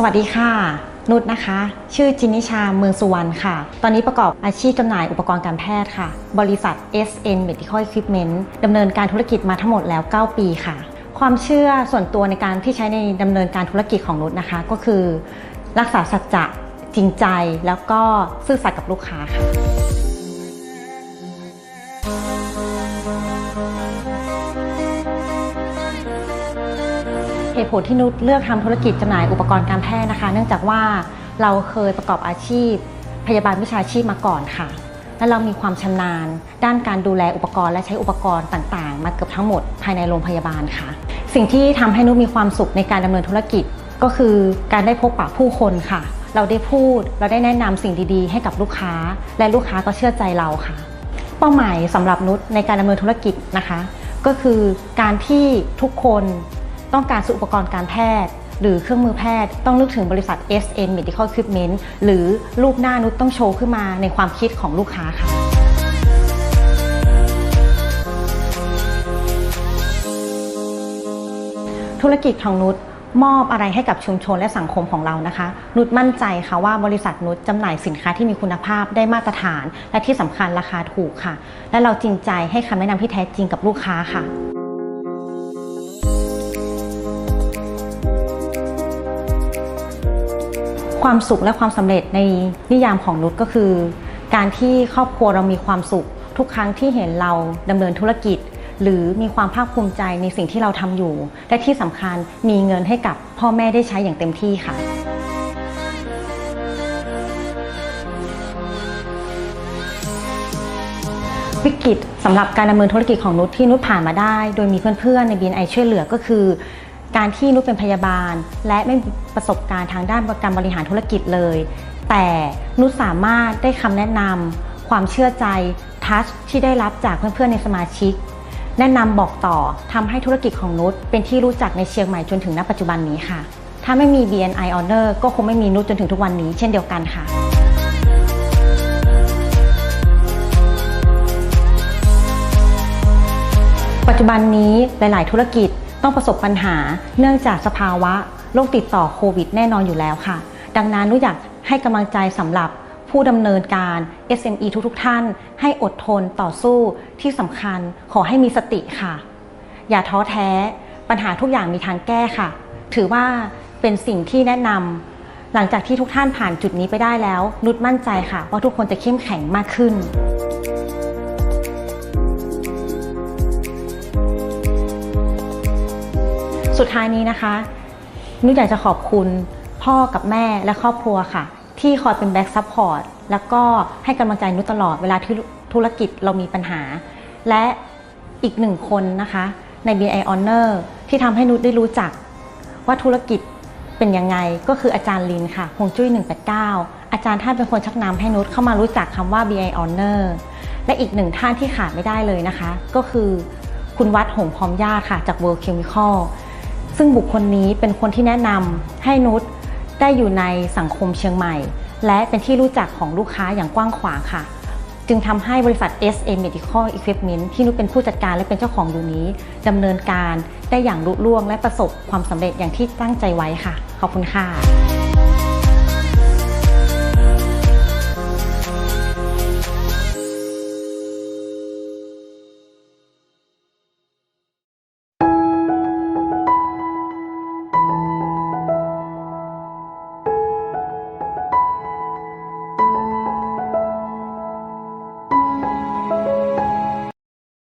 สวัสดีค่ะนุชนะคะ ชื่อจินนิชาเมืองสุวรรณค่ะ ตอนนี้ประกอบอาชีพจำหน่ายอุปกรณ์การแพทย์ค่ะ บริษัท SN Medical Equipment ดำเนินการธุรกิจมาทั้งหมดแล้ว 9 ปีค่ะ ความเชื่อส่วนตัวในการที่ใช้ในดำเนินการธุรกิจของนุชนะคะ ก็คือ รักษาสัจจะจริงใจแล้วก็ซื่อสัตย์กับลูกค้าค่ะ ตุผลที่นุชเลือกทำธุรกิจจำหน่ายอุปกรณ์การแพทย์นะคะ เนื่องจากว่าเราเคยประกอบอาชีพ พยาบาลวิชาชีพมาก่อนค่ะ และเรามีความชำนาญ ด้านการดูแลอุปกรณ์และใช้อุปกรณ์ต่างๆ มาเกือบทั้งหมดภายในโรงพยาบาลค่ะ สิ่งที่ทำให้นุชมีความสุขในการดำเนินธุรกิจก็คือการได้พบปะผู้คนค่ะ เราได้พูด เราได้แนะนำสิ่งดีๆ ให้กับลูกค้า และลูกค้าก็เชื่อใจเราค่ะ เป้าหมายสำหรับนุชในการดำเนินธุรกิจนะคะ ก็คือการที่ทุกคน ต้องการซื้ออุปกรณ์การแพทย์ หรือเครื่องมือแพทย์ ต้องนึกถึงบริษัท SN Medical Equipment หรือรูปหน้านุชต้องโชว์ขึ้นมาในความคิดของลูกค้าค่ะธุรกิจของนุชมอบอะไรให้กับชุมชนและสังคมของเรานะคะ นุชมั่นใจค่ะว่าบริษัทนุชจำหน่ายสินค้าที่มีคุณภาพได้มาตรฐาน และที่สำคัญราคาถูกค่ะ และเราจริงใจให้คำแนะนำที่แท้จริงกับลูกค้าค่ะ ความสุขและความสำเร็จในนิยามของนุชก็คือ การที่ครอบครัวเรามีความสุข ทุกครั้งที่เห็นเราดำเนินธุรกิจ หรือมีความภาคภูมิใจในสิ่งที่เราทำอยู่ และที่สำคัญมีเงินให้กับพ่อแม่ได้ใช้อย่างเต็มที่ค่ะวิกฤตสำหรับการดำเนินธุรกิจของนุชที่นุชผ่านมาได้ โดยมีเพื่อนๆใน BNI ช่วยเหลือก็คือ การที่นุชเป็นพยาบาล และไม่มีประสบการณ์ทางด้านการบริหารธุรกิจเลย แต่นุชสามารถได้คำแนะนำความเชื่อใจทัชที่ได้รับจากเพื่อนๆในสมาชิก แนะนำบอกต่อทำให้ธุรกิจของนุชเป็นที่รู้จักในเชียงใหม่จนถึงณปัจจุบันนี้ค่ะ ถ้าไม่มี BNI Honor ก็คงไม่มีนุชจนถึงทุกวันนี้เช่นเดียวกันค่ะปัจจุบันนี้หลาย ๆ ธุรกิจ ต้องประสบปัญหาเนื่องจากสภาวะโรคติดต่อโควิดแน่นอนอยู่แล้วค่ะ ดังนั้นนุอยากให้กำลังใจสำหรับผู้ดำเนินการ SME ทุกๆท่าน ให้อดทนต่อสู้ที่สำคัญขอให้มีสติค่ะ อย่าท้อแท้ ปัญหาทุกอย่างมีทางแก้ค่ะ ถือว่าเป็นสิ่งที่แนะนำหลังจากที่ทุกท่านผ่านจุดนี้ไปได้แล้ว นุชมั่นใจค่ะ ว่าทุกคนจะเข้มแข็งมากขึ้น สุดท้ายนี้นะคะนุชอยากจะขอบคุณพ่อกับแม่และครอบครัวค่ะ ที่คอยเป็นแบ็กซัพพอร์ตแล้วก็ให้กำลังใจนุชตลอดเวลาที่ธุรกิจเรามีปัญหา และอีกหนึ่งคนนะคะ ใน BI Honor ที่ทำให้นุชได้รู้จักว่าธุรกิจเป็นยังไงก็คืออาจารย์ลินค่ะฮงจุ้ย 189 อาจารย์ท่านเป็นคนชักนำให้นุชเข้ามารู้จักคำว่า BI Honor และอีกหนึ่งท่านที่ขาดไม่ได้เลยนะคะ ก็คือคุณวัดหงพร้อมญาติค่ะจาก World Chemical ซึ่งบุคคลนี้เป็นคนที่แนะนำให้นุชได้อยู่ในสังคมเชียงใหม่ และเป็นที่รู้จักของลูกค้าอย่างกว้างขวางค่ะ จึงทำให้บริษัท SA Medical Equipment ที่นุชเป็นผู้จัดการและเป็นเจ้าของอยู่นี้ดำเนินการได้อย่างรุ่งร่วงและประสบความสำเร็จอย่างที่ตั้งใจไว้ค่ะ ขอบคุณค่ะ